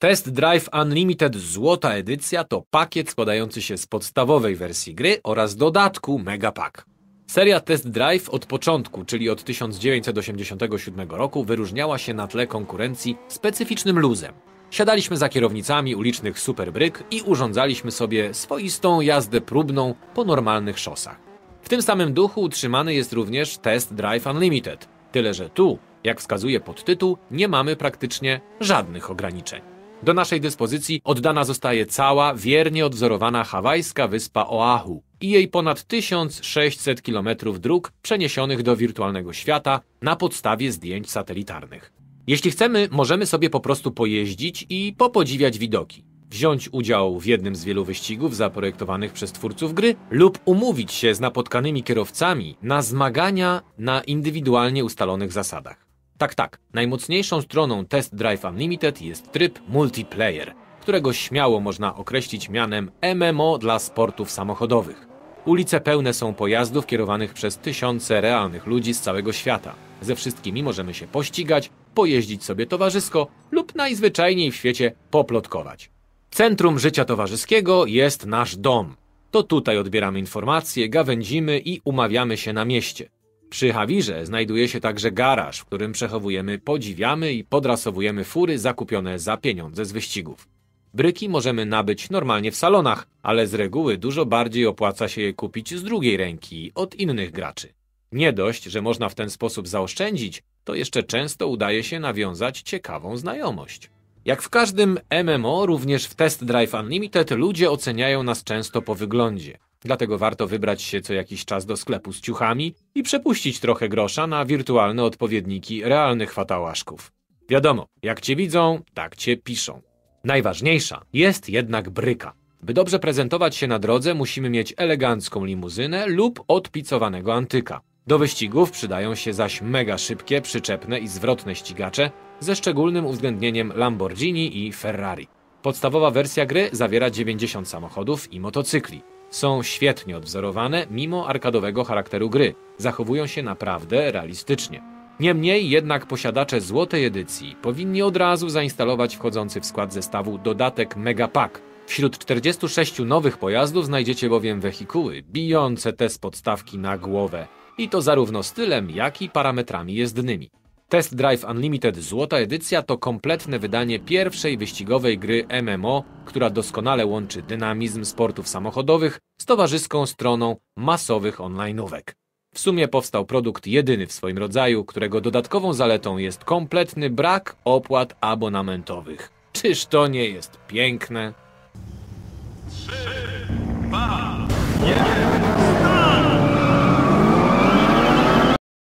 Test Drive Unlimited Złota Edycja to pakiet składający się z podstawowej wersji gry oraz dodatku Megapack. Seria Test Drive od początku, czyli od 1987 roku, wyróżniała się na tle konkurencji specyficznym luzem. Siadaliśmy za kierownicami ulicznych superbryk i urządzaliśmy sobie swoistą jazdę próbną po normalnych szosach. W tym samym duchu utrzymany jest również Test Drive Unlimited, tyle że tu, jak wskazuje podtytuł, nie mamy praktycznie żadnych ograniczeń. Do naszej dyspozycji oddana zostaje cała, wiernie odwzorowana hawajska wyspa Oahu i jej ponad 1600 km dróg przeniesionych do wirtualnego świata na podstawie zdjęć satelitarnych. Jeśli chcemy, możemy sobie po prostu pojeździć i popodziwiać widoki, wziąć udział w jednym z wielu wyścigów zaprojektowanych przez twórców gry lub umówić się z napotkanymi kierowcami na zmagania na indywidualnie ustalonych zasadach. Tak, tak, najmocniejszą stroną Test Drive Unlimited jest tryb multiplayer, którego śmiało można określić mianem MMO dla sportów samochodowych. Ulice pełne są pojazdów kierowanych przez tysiące realnych ludzi z całego świata. Ze wszystkimi możemy się pościgać, pojeździć sobie towarzysko lub najzwyczajniej w świecie poplotkować. Centrum życia towarzyskiego jest nasz dom. To tutaj odbieramy informacje, gawędzimy i umawiamy się na mieście. Przy Hawirze znajduje się także garaż, w którym przechowujemy, podziwiamy i podrasowujemy fury zakupione za pieniądze z wyścigów. Bryki możemy nabyć normalnie w salonach, ale z reguły dużo bardziej opłaca się je kupić z drugiej ręki, od innych graczy. Nie dość, że można w ten sposób zaoszczędzić, to jeszcze często udaje się nawiązać ciekawą znajomość. Jak w każdym MMO, również w Test Drive Unlimited ludzie oceniają nas często po wyglądzie. Dlatego warto wybrać się co jakiś czas do sklepu z ciuchami i przepuścić trochę grosza na wirtualne odpowiedniki realnych fatałaszków. Wiadomo, jak cię widzą, tak cię piszą. Najważniejsza jest jednak bryka. By dobrze prezentować się na drodze, musimy mieć elegancką limuzynę lub odpicowanego antyka. Do wyścigów przydają się zaś mega szybkie, przyczepne i zwrotne ścigacze ze szczególnym uwzględnieniem Lamborghini i Ferrari. Podstawowa wersja gry zawiera 90 samochodów i motocykli. Są świetnie odwzorowane mimo arkadowego charakteru gry. Zachowują się naprawdę realistycznie. Niemniej jednak posiadacze złotej edycji powinni od razu zainstalować wchodzący w skład zestawu dodatek Megapack. Wśród 46 nowych pojazdów znajdziecie bowiem wehikuły bijące te z podstawki na głowę. I to zarówno stylem, jak i parametrami jezdnymi. Test Drive Unlimited Złota Edycja to kompletne wydanie pierwszej wyścigowej gry MMO, która doskonale łączy dynamizm sportów samochodowych z towarzyską stroną masowych online'ówek. W sumie powstał produkt jedyny w swoim rodzaju, którego dodatkową zaletą jest kompletny brak opłat abonamentowych. Czyż to nie jest piękne?